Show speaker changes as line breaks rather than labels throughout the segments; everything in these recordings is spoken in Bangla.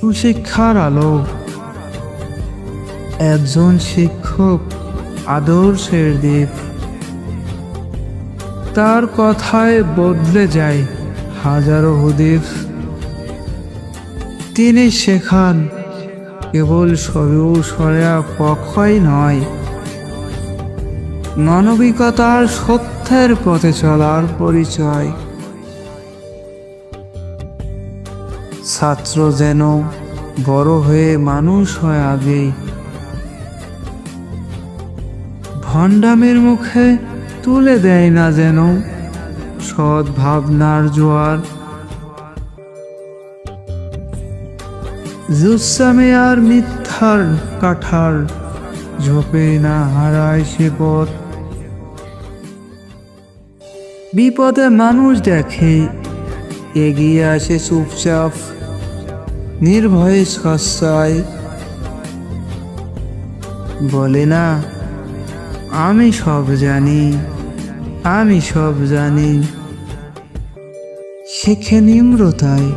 সুশিক্ষার আলো। একজন শিক্ষক আদর্শের দ্বীপ। তার কথায় বদলে যায় হাজারো হুদিফ তিনি শেখান, কেবল সরু সরেয়া পক্ষই নয়। মানবিকতার সত্যের পথে চলার পরিচয়। ছাত্র যেন বড় হয়ে মানুষ হয় আগেই। ভণ্ডামের মুখে তুলে দেয় না যেন সৎ ভাবনার জোয়ার। জুসামে আর মিথ্যার কাঠার ঝোপে না হারায় সে পথ। বিপদে মানুষ দেখে এগিয়ে আসে চুপচাপ, নির্ভয়ে সস্তায়। বলে, না, আমি সব জানি, আমি সব জানি। শেখে নিম্রতায়,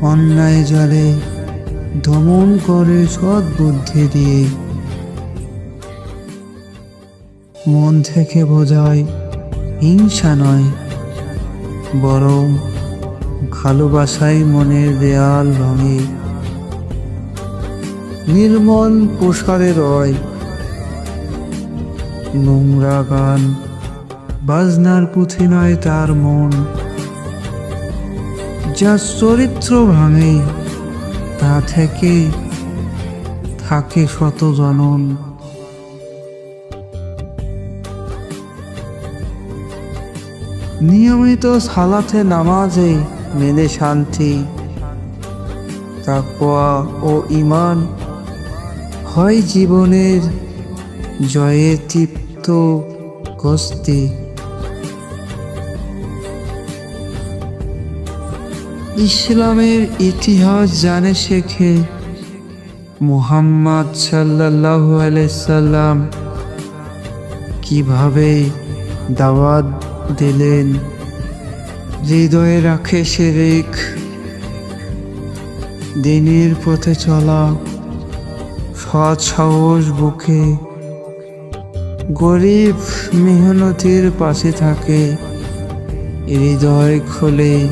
অন্যায় জলে দমন করে সৎ বুদ্ধি দিয়ে। মন থেকে বোঝায়, হিংসা নয় বরং ভালোবাসাই মনের দেয়াল ভাঙে নির্মল প্রসারে রয় নোংরা গান, বাজনার পুঁথি নয় তার মন, যা চরিত্র ভাঙে, তা থেকে থাকে শত জনন। নিয়মিত সালাতে নামাজে মেলে শান্তি, তাকওয়া ও ইমান হয় জীবনের জয়ে তৃপ্ত গস্তি ইসলামের ইতিহাস জানে শেখে মুহাম্মদ সাল্লাল্লাহু আলাইসাল্লাম কীভাবে দাওয়াত দিলেন। হৃদয়ে রাখে শেরেক দিনের পথে চলা সৎ সাহস বুকে। গরিব মেহনতির পাশে থাকে। হৃদয় খোলে,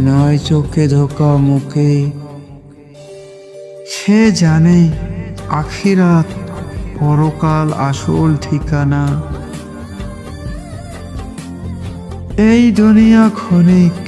নয় চোখে ধোকা মুখে। সে জানে আখিরাত পরকাল আসল ঠিকানা। এই দুনিয়া ক্ষণিক